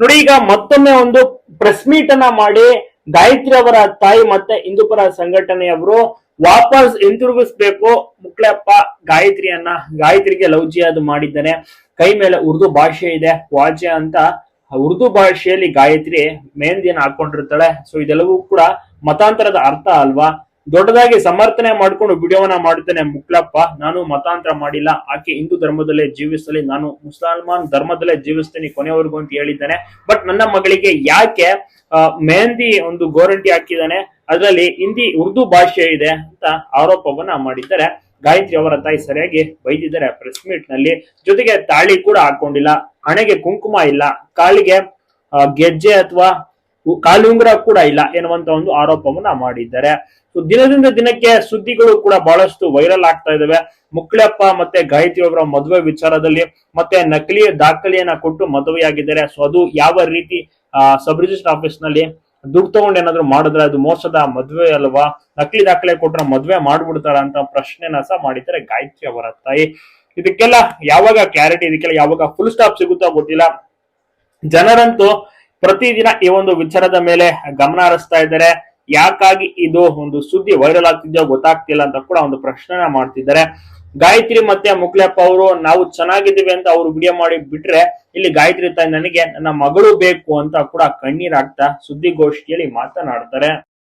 ನೋಡಿ, ಈಗ ಮತ್ತೊಮ್ಮೆ ಒಂದು ಪ್ರೆಸ್ ಮೀಟ್ ಅನ್ನ ಮಾಡಿ ಗಾಯತ್ರಿ ಅವರ ತಾಯಿ ಮತ್ತೆ ಹಿಂದೂಪರ ಸಂಘಟನೆಯವರು ವಾಪಸ್ ಹಿಂತಿರುಗಿಸ್ಬೇಕು. ಮುಕ್ಳಪ್ಪ ಗಾಯತ್ರಿಯನ್ನ ಗಾಯತ್ರಿಗೆ ಲವ್ ಜಿಯಾದ್ ಮಾಡಿದ್ದಾನೆ ಕೈ ಮೇಲೆ ಉರ್ದು ಭಾಷೆ ಇದೆ. ವಾಜೆ ಅಂತ ಉರ್ದು ಭಾಷೆಯಲ್ಲಿ ಗಾಯತ್ರಿ ಮೆಹಂದಿಯನ್ನು ಹಾಕೊಂಡಿರ್ತಾಳೆ. ಸೊ ಇದೆಲ್ಲವೂ ಕೂಡ ಮತಾಂತರದ ಅರ್ಥ ಅಲ್ವಾ? ದೊಡ್ಡದಾಗಿ ಸಮರ್ಥನೆ ಮಾಡ್ಕೊಂಡು ವಿಡಿಯೋವನ್ನ ಮಾಡುತ್ತೇನೆ ಮುಕ್ಲಪ್ಪ. ನಾನು ಮತಾಂತರ ಮಾಡಿಲ್ಲ. ಆಕೆ ಹಿಂದೂ ಧರ್ಮದಲ್ಲೇ ಜೀವಿಸಲಿ. ನಾನು ಮುಸಲ್ಮಾನ್ ಧರ್ಮದಲ್ಲೇ ಜೀವಿಸ್ತೀನಿ ಕೊನೆಯವರೆಗೂ ಅಂತ ಹೇಳಿದ್ದಾನೆ. ಬಟ್ ನನ್ನ ಮಗಳಿಗೆ ಯಾಕೆ ಮೆಹಂದಿ ಒಂದು ಗೋರಂಟಿ ಹಾಕಿದ್ದಾನೆ, ಅದರಲ್ಲಿ ಹಿಂದಿ ಉರ್ದು ಭಾಷೆ ಇದೆ ಅಂತ ಆರೋಪವನ್ನ ಮಾಡಿದ್ದಾರೆ. ಗಾಯತ್ರಿ ಅವರ ತಾಯಿ ಸರಿಯಾಗಿ ಬೈದಿದ್ದಾರೆ ಪ್ರೆಸ್ ಮೀಟ್ನಲ್ಲಿ. ಜೊತೆಗೆ ತಾಳಿ ಕೂಡ ಹಾಕೊಂಡಿಲ್ಲ. ಹಣೆಗೆ ಕುಂಕುಮ ಇಲ್ಲ. ಕಾಲಿಗೆ ಗೆಜ್ಜೆ ಅಥವಾ ಕಾಲುಂಗುರ ಕೂಡ ಇಲ್ಲ ಎನ್ನುವಂತ ಒಂದು ಆರೋಪವನ್ನ ಮಾಡಿದ್ದಾರೆ. ಸೊ ದಿನದಿಂದ ದಿನಕ್ಕೆ ಸುದ್ದಿಗಳು ಕೂಡ ಬಹಳಷ್ಟು ವೈರಲ್ ಆಗ್ತಾ ಇದಾವೆ. ಮುಕ್ಳಪ್ಪ ಮತ್ತೆ ಗಾಯತ್ರಿ ಅವರ ಮದುವೆ ವಿಚಾರದಲ್ಲಿ ಮತ್ತೆ ನಕಲಿ ದಾಖಲೆಯನ್ನ ಕೊಟ್ಟು ಮದುವೆಯಾಗಿದ್ದಾರೆ. ಸೊ ಅದು ಯಾವ ರೀತಿ ಸಬ್ ರಿಜಿಸ್ಟರ್ ಆಫೀಸ್ನಲ್ಲಿ ದುಡ್ಡು ತಗೊಂಡು ಏನಾದ್ರು ಮಾಡಿದ್ರೆ ಅದು ಮೋಸದ ಮದುವೆ ಅಲ್ವಾ? ನಕಲಿ ದಾಖಲೆ ಕೊಟ್ರೆ ಮದುವೆ ಮಾಡ್ಬಿಡ್ತಾರ ಅಂತ ಪ್ರಶ್ನೆನ ಸಹ ಮಾಡಿದ್ದಾರೆ ಗಾಯತ್ರಿ ಅವರ ತಾಯಿ. ಇದಕ್ಕೆಲ್ಲ ಯಾವಾಗ ಕ್ಲಾರಿಟಿ ಇದಕ್ಕೆಲ್ಲ ಯಾವಾಗ ಫುಲ್ ಸ್ಟಾಪ್ ಸಿಗುತ್ತೋ ಗೊತ್ತಿಲ್ಲ. ಜನರಂತೂ ಪ್ರತಿದಿನ ಈ ಒಂದು ವಿಚಾರದ ಮೇಲೆ ಗಮನ ಹರಿಸ್ತಾ ಇದ್ದಾರೆ. ಯಾಕಾಗಿ ಇದು ಒಂದು ಸುದ್ದಿ ವೈರಲ್ ಆಗ್ತಿದ್ಯೋ ಗೊತ್ತಾಗ್ತಿಲ್ಲ ಅಂತ ಕೂಡ ಒಂದು ಪ್ರಶ್ನೆನ ಮಾಡ್ತಿದ್ದಾರೆ. ಗಾಯತ್ರಿ ಮತ್ತೆ ಮುಕ್ಲೆಪ್ಪ ಅವರು, ನಾವು ಚೆನ್ನಾಗಿದ್ದೀವಿ ಅಂತ ಅವರು ವಿಡಿಯೋ ಮಾಡಿ ಬಿಟ್ರೆ ಇಲ್ಲಿ ಗಾಯತ್ರಿ ತಾಯಿ ನನಗೆ ನನ್ನ ಮಗಳು ಬೇಕು ಅಂತ ಕೂಡ ಕಣ್ಣೀರಾಗ್ತಾ ಸುದ್ದಿಗೋಷ್ಠಿಯಲ್ಲಿ ಮಾತನಾಡ್ತಾರೆ.